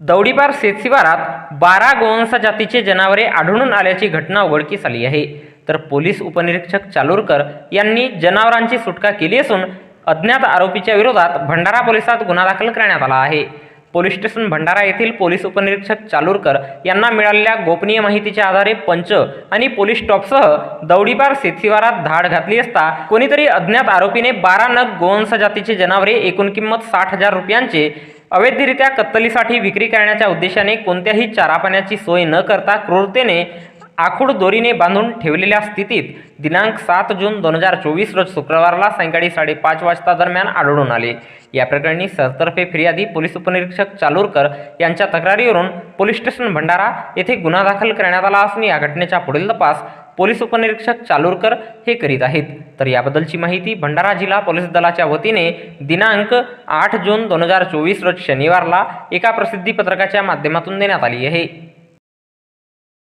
दौडीपार शेतशिवारात बारा गोवंश जातीचे जनावरे आढळून आल्याची घटना उघडकीस आली आहे. तर पोलीस उपनिरीक्षक चालूरकर यांनी जनावरांची सुटका केली असून अज्ञात आरोपीच्या विरोधात भंडारा पोलिसात गुन्हा दाखल करण्यात आला आहे. पोलीस स्टेशन भंडारा येथील पोलीस उपनिरीक्षक चालूरकर यांना मिळालेल्या गोपनीय माहितीच्या आधारे पंच आणि पोलीस स्टॉपसह दौडीपार शेतशिवारात धाड घातली असता कोणीतरी अज्ञात आरोपीने बारा नग गोवंश जातीचे जनावरे एकूण किंमत साठ हजार रुपयांचे अवैधरित्या कत्तलीसाठी विक्री करण्याच्या उद्देशाने कोणत्याही चारापाण्याची सोय न करता क्रूरतेने आखूड दोरीने बांधून ठेवलेल्या स्थितीत दिनांक सात जून दोन हजार चोवीस रोज शुक्रवारला सायंकाळी साडेपाच वाजता दरम्यान आढळून आले. या प्रकरणी सरतर्फे फिर्यादी पोलीस उपनिरीक्षक चालूरकर यांच्या तक्रारीवरून पोलीस स्टेशन भंडारा येथे गुन्हा दाखल करण्यात आला असून या घटनेचा पुढील तपास पोलीस उपनिरीक्षक चालूरकर हे करीत आहेत. तर याबद्दलची माहिती भंडारा जिल्हा पोलीस दलाच्या वतीने दिनांक आठ जून दोन हजार चोवीस रोज शनिवारला एका प्रसिद्धी पत्रकाच्या माध्यमातून देण्यात आली आहे.